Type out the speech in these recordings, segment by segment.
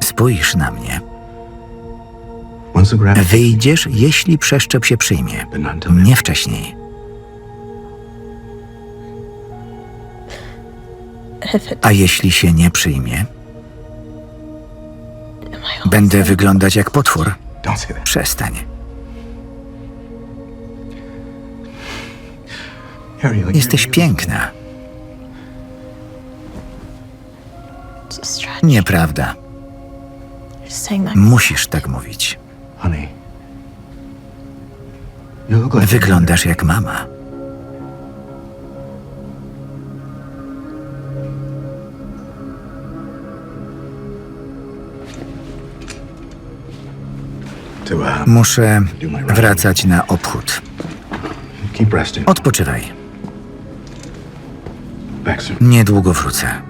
Spójrz na mnie. Wyjdziesz, jeśli przeszczep się przyjmie. Nie wcześniej. A jeśli się nie przyjmie, będę wyglądać jak potwór. Przestań. Jesteś piękna. Nieprawda. That. Musisz tak mówić. Wyglądasz jak mama. Uh, Muszę wracać na obchód. Odpoczywaj. Niedługo wrócę.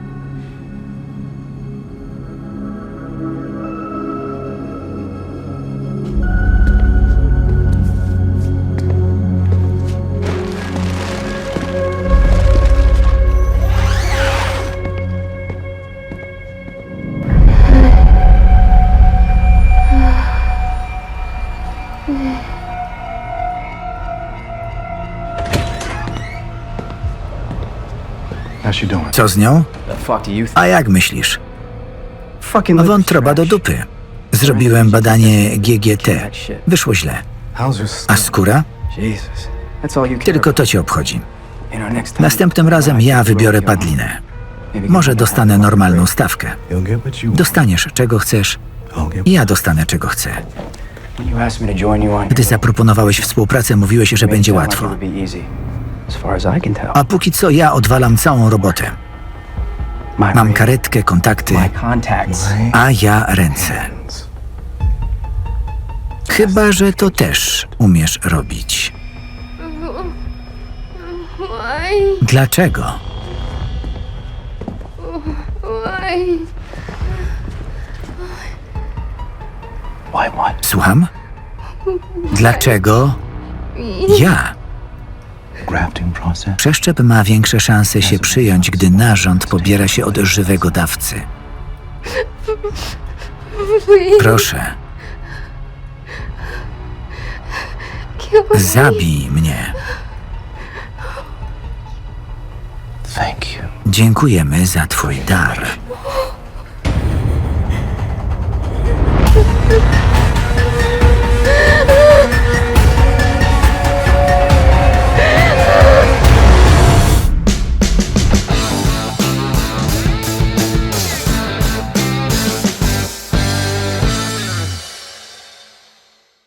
How's she doing? Co z nią? The fuck do you think? A jak myślisz? Fucking Wątroba do dupy. Zrobiłem badanie GGT. Wyszło źle. How's her A skóra? Jesus. That's all you care Tylko to cię obchodzi. about. You know, next time- Następnym razem ja wybiorę padlinę. Maybe Może get dostanę normalną stawkę. You'll get what you want. Dostaniesz czego chcesz I'll get i ja dostanę czego chcę. When you asked me to join you on Gdy zaproponowałeś współpracę, mówiłeś, że made it będzie sound like łatwo. it would be easy. A póki co ja odwalam całą robotę. Mam karetkę, kontakty, a ja ręce. Chyba, że to też umiesz robić. Dlaczego? Słucham? Dlaczego ja? Przeszczep ma większe szanse się przyjąć, gdy narząd pobiera się od żywego dawcy. Proszę, zabij mnie. Dziękujemy za twój dar.